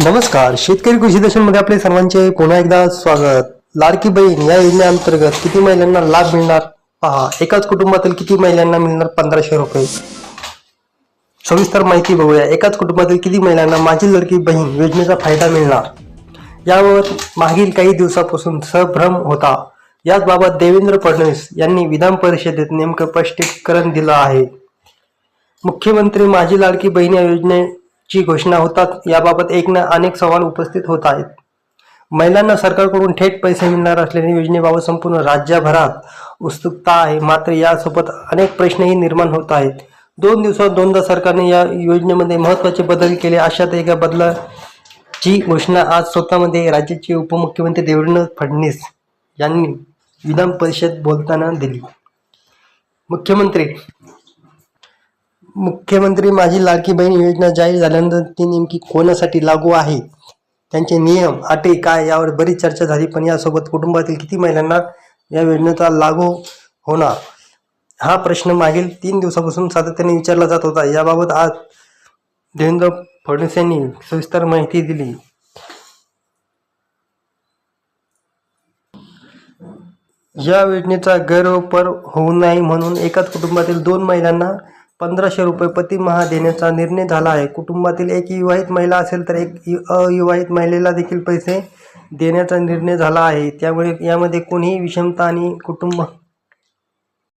नमस्कार. शेतकरी कृषी दर्शनमध्ये आपले सर्वांचे पुन्हा एकदा स्वागत. लाडकी बहीण या योजनेअंतर्गत किती महिलांना लाभ मिळणार? पहा एकाच कुटुंबातील किती महिलांना मिळणार पंधराशे रुपये? सविस्तर माहिती बघूया. एकाच कुटुंबातील किती महिलांना माझी लाडकी बहीण योजनेचा फायदा मिळणार? यावर मागील काही दिवसापासून सभ्रम होता. याचबाबत देवेंद्र फडणवीस यांनी विधान परिषदेत नेमकं स्पष्टीकरण दिलं आहे. मुख्यमंत्री माझी लाडकी बहीण या योजने ची घोषणा होतात याबाबत एक ना अनेक सवाल उपस्थित होत आहेत. महिलांना सरकारकडून थेट पैसे मिळणार असलेल्या योजनेबाबत संपूर्ण राज्यभरात उत्सुकता आहे. मात्र यासोबत अनेक प्रश्नही निर्माण होत आहेत. दोन दिवसात दोनदा सरकारने या योजनेमध्ये महत्त्वाचे बदल केले. अशात एका बदलाची घोषणा आज स्वतःमध्ये राज्याचे उपमुख्यमंत्री देवेंद्र फडणवीस यांनी विधान परिषद बोलताना दिली. मुख्यमंत्री मुख्यमंत्री माझी लाडकी बहीण योजना जाहीर झाल्यानंतर ती नेमकी कोणासाठी लागू आहे? त्यांचे नियम अटी काय यावर बरीच चर्चा झाली पण यासोबत कुटुंबातील किती महिलांना या योजनेचा लागू होणार? हा प्रश्न मागील तीन दिवसापासून सातत्याने विचारला जात होता. याबाबत आज देवेंद्र फडणवीस यांनी सविस्तर माहिती दिली. या योजनेचा गैरवापर होऊ नये म्हणून एकाच कुटुंबातील दोन महिलांना पंधराशे रुपये प्रतिमहा देण्याचा निर्णय झाला आहे. कुटुंबातील एक विवाहित महिला असेल तर एक अविवाहित महिलेला देखील पैसे देण्याचा निर्णय झाला आहे. त्यामुळे यामध्ये कोणीही विषमता आणि कुटुंब